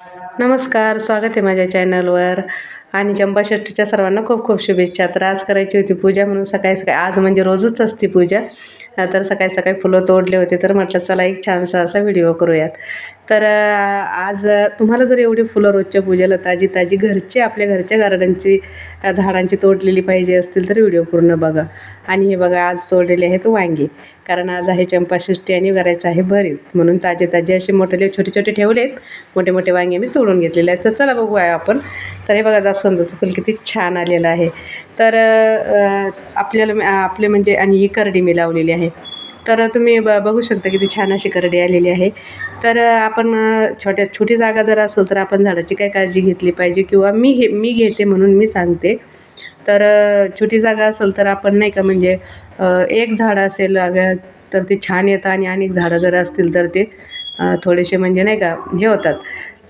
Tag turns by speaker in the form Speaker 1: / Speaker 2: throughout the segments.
Speaker 1: नमस्कार स्वागत आहे माझ्या चॅनलवर. आणि चंपाषष्ठीच्या सर्वांना खूप खूप शुभेच्छा. तर आज करायची होती पूजा म्हणून सकाळी सकाळी आज म्हणजे रोजच असते पूजा. तर सकाळी सकाळी फुलं तोडले होते. तर म्हटलं चला एक छानसा असा व्हिडिओ करूयात. तर आज तुम्हाला जर एवढी फुलं रोजच्या पूजेला ताजी ताजी घरचे आपल्या घरच्या गार्डनची झाडांची तोडलेली पाहिजे असतील तर व्हिडिओ पूर्ण बघा. आणि हे बघा आज तोडलेले आहेत वांगी. कारण आज आहे चंपाषष्ठी आणि करायचं आहे भरीव. म्हणून ताजे ताजे असे मोठे छोटे छोटे ठेवले आहेत मोठे मोठे वांगे मी तोडून घेतलेले आहेत. तर चला बघू आहे आपण. तर हे बघा जास्वंदाचं फुल किती छान आलेलं आहे. तर आपल्याला आपले म्हणजे आणि ही करडी मी लावलेली आहे. तर तुम्ही ब बघू शकता किती छान अशी करडी आलेली आहे. तर आपण छोट्या छोटी जागा जर असेल तर आपण झाडाची काय काळजी घेतली पाहिजे किंवा मी हे मी घेते म्हणून मी सांगते. तर छोटी जागा असेल तर आपण नाही का म्हणजे एक झाड असेल तर ते छान येतं आणि अनेक झाडं जर असतील तर ते थोडेसे म्हणजे नाही का हे होतात.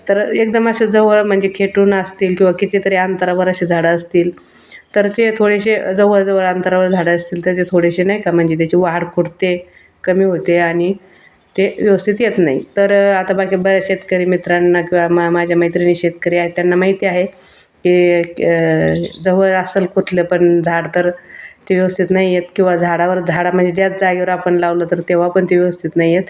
Speaker 1: तर एकदम असे जवळ म्हणजे खेटून असतील किंवा कितीतरी अंतरावर असे झाडं असतील तर ते थोडेसे जवळजवळ अंतरावर झाडं असतील तर ते थोडेसे नाही का म्हणजे त्याची वाढ खुटते. कमी होते आणि ते व्यवस्थित येत नाही. तर आता बाकी बऱ्याच शेतकरी मित्रांना किंवा मा माझ्या मैत्रिणी शेतकरी आहेत त्यांना माहिती आहे की जवळ असेल कुठलं पण झाड तर ते व्यवस्थित नाही येत किंवा झाडावर झाडा म्हणजे त्याच जागेवर आपण लावलं तर तेव्हा पण ते व्यवस्थित नाही येत.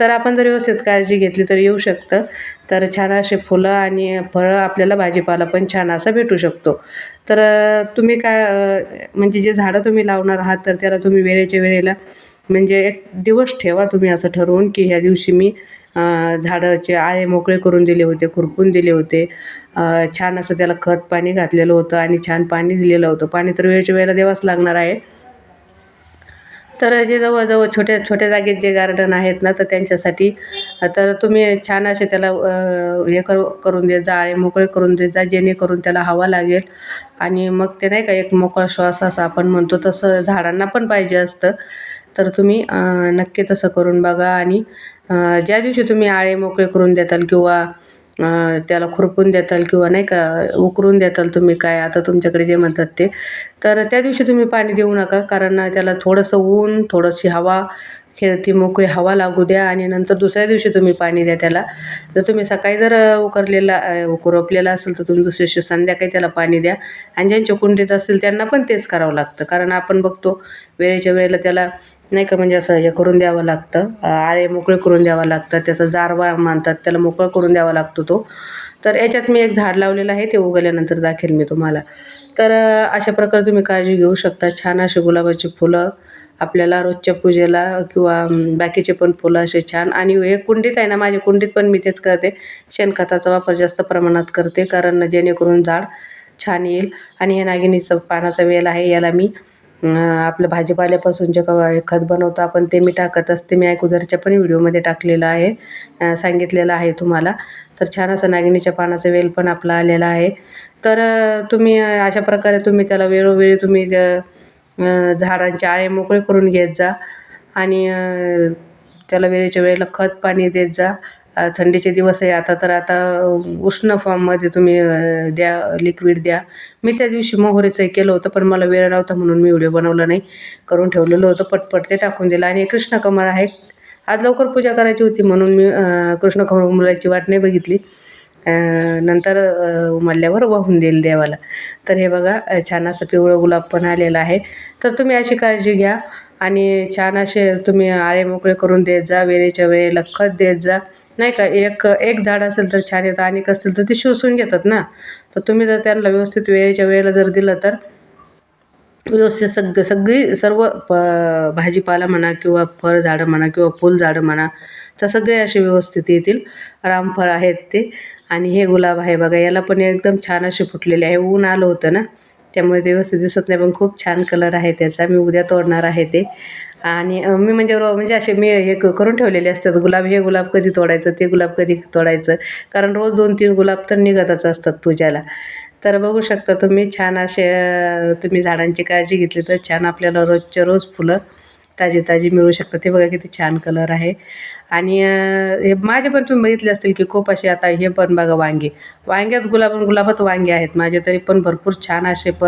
Speaker 1: तर आपण जर व्यवस्थित काळजी घेतली तर येऊ शकतं. तर छान असे फुलं आणि फळं आपल्याला भाजीपाला पण छान असा भेटू शकतो. तर तुम्ही काय म्हणजे जे झाडं तुम्ही लावणार आहात तर त्याला तुम्ही वेळेच्या वेळेला म्हणजे एक दिवस ठेवा तुम्ही असं ठरवून की ह्या दिवशी मी झाडाचे आळे मोकळे करून दिले होते खुरपून दिले होते. छान असं त्याला खत पाणी घातलेलं होतं आणि छान पाणी दिलेलं होतं. पाणी तर वेळेच्या वेळेला द्यावाच लागणार आहे. तर जे जवळजवळ छोट्या छोट्या जागेत जे गार्डन आहेत ना तर त्यांच्यासाठी तर तुम्ही छान असे त्याला हे कर करून देत जा आळे मोकळे करून देत जा जेणेकरून त्याला हवा लागेल. आणि मग ते नाही का एक मोकळा श्वास असा आपण म्हणतो तसं झाडांना पण पाहिजे असतं. तर तुम्ही नक्की तसं करून बघा आणि ज्या दिवशी तुम्ही आळे मोकळे करून देताल किंवा त्याला खुरपून देताल किंवा नाही का उकरून देताल तुम्ही काय आता तुमच्याकडे जे म्हणतात ते तर त्या दिवशी तुम्ही पाणी देऊ नका. कारण त्याला थोडंसं ऊन थोडीशी हवा खेळती मोकळी हवा लागू द्या आणि नंतर दुसऱ्या दिवशी तुम्ही पाणी द्या त्याला. जर तुम्ही सकाळी जर उकरलेला उकरपलेला असेल तर तुम्ही दुसऱ्या दिवशी संध्याकाळी त्याला पाणी द्या. आणि ज्यांच्या कुंडीत असेल त्यांना पण तेच करावं लागतं. कारण आपण बघतो वेळेच्या वेळेला त्याला नाही का म्हणजे असं हे करून द्यावं लागतं. आळे मोकळे करून द्यावं लागतं. त्याचा जारवा मानतात त्याला मोकळं करून द्यावा लागतो तो. तर याच्यात मी एक झाड लावलेलं आहे ते उगवल्यानंतर दाखेल मी तुम्हाला. तर अशा प्रकारे तुम्ही काळजी घेऊ शकता. छान असे गुलाबाची फुलं आपल्याला रोजच्या पूजेला किंवा बाकीचे पण फुलं असे छान. आणि हे कुंडीत आहे ना माझ्या कुंडीत पण मी तेच करते. शेणखताचा वापर जास्त प्रमाणात करते कारण जेणेकरून झाड छान येईल. आणि हे नागिनीचं पानाचा वेल आहे याला मी आपलं भाजीपाल्यापासून जे क खत बनवतो आपण ते मी टाकत असते. मी अगोदरच्या पण व्हिडिओमध्ये टाकलेलं आहे सांगितलेलं आहे तुम्हाला. तर छान असं नागिनीच्या पानाचा वेल पण आपला आलेला आहे. तर तुम्ही अशा प्रकारे तुम्ही त्याला वेळोवेळी तुम्ही झाडांचे आळे मोकळे करून घेत जा आणि त्याला वेळेच्या वेळेला खत पाणी देत जा. थंडीचे दिवस आहे आता तर आता उष्ण फॉर्ममध्ये तुम्ही द्या लिक्विड द्या. मी त्या दिवशी मोहरीचं केलं होतं पण मला वेळ नव्हता म्हणून मी व्हिडिओ बनवला नाही. करून ठेवलेलं होतं पटपट ते टाकून दिलं. आणि कृष्णकमळ आहे आज लवकर पूजा करायची होती म्हणून मी कृष्ण कमळ मुलाची वाट नाही बघितली. नंतर मल्ल्यावर उमलल्यावर वाहून देईल देवाला. तर हे बघा छान असं पिवळं गुलाब पण आलेलं आहे. तर तुम्ही अशी काळजी घ्या. आणि छान असे तुम्ही आळे मोकळे करून देत जा वेळेच्या वेळेला खत देत जा. नाही का एक एक झाड असेल तर छान येतं आणि असेल तर ते शोषून घेतात ना. तर तुम्ही जर त्यांना व्यवस्थित वेळेच्या वेळेला जर दिलं तर व्यवस्थित सग सगळी सर्व प भाजीपाला म्हणा किंवा फळझाडं म्हणा किंवा फुलझाडं म्हणा तर सगळे असे व्यवस्थित येतील. रामफळ आहेत ते आणि हे गुलाब आहे बघा याला पण एकदम छान असे फुटलेले आहे. ऊन आलं होतं ना त्यामुळे ते व्यवस्थित दिसत नाही पण खूप छान कलर आहे त्याचा. मी उद्या तोडणार आहे ते. आणि मी म्हणजे रो म्हणजे असे मी हे क- करून ठेवलेले असतात. गुलाब हे गुलाब कधी तोडायचं ते गुलाब कधी तोडायचं. कारण रोज दोन तीन गुलाब तर निघतच असतात पूजाला. तर बघू शकता तुम्ही छान असे तुम्ही झाडांची काळजी घेतली तर छान आपल्याला रोजच्या रोज फुलं ताजी ताजी मिळू शकतात. ते बघा किती छान कलर आहे. आणि हे माझे पण तुम्ही बघितले असतील की खूप असे आता हे पण बघा वांगे. वांग्यात गुलाब गुलाबात वांगे आहेत. माझे तरी पण भरपूर छान असे प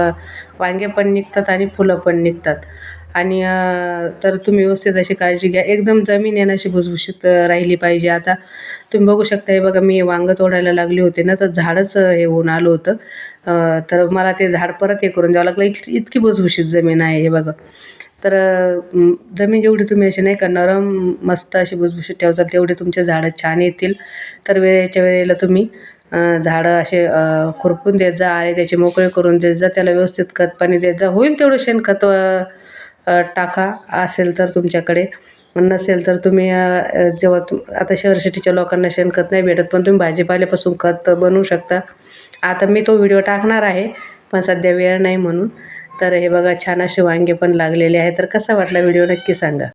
Speaker 1: वांगे पण निघतात आणि फुलं पण निघतात. आणि तर तुम्ही व्यवस्थित अशी काळजी घ्या. एकदम जमीन आहे ना अशी भुसभुशीत राहिली पाहिजे. आता तुम्ही बघू शकता हे बघा मी वांगं तोडायला लागली होते ना तर झाडच हे होऊन आलं होतं. तर मला ते झाड परत हे करून द्यावं लागलं. इतकी इतकी भुसभुशीत जमीन आहे हे बघा. तर जमीन जेवढी तुम्ही अशी नाही का नरम मस्त अशी भुसभुशीत ठेवतात तेवढे तुमचे झाडं छान येतील. तर वेळेच्या वेळेला तुम्ही झाडं असे खुरपून देत जा आणि त्याचे मोकळे करून देत जा त्याला व्यवस्थित खत पाणी देत जा. होईल तेवढं शेणखत टाका. असेल तर तुमच्याकडे. नसेल तर तुम्ही जेव्हा तु आता शहर सिटीच्या लोकांना शेणखत नाही भेटत पण तुम्ही भाजीपाल्यापासून खत बनवू शकता. आता मी तो व्हिडिओ टाकणार आहे पण सध्या वेळ नाही म्हणून. तर हे बघा छान असे वांगे पण लागलेले आहे तर कसा वाटला व्हिडिओ नक्की सांगा.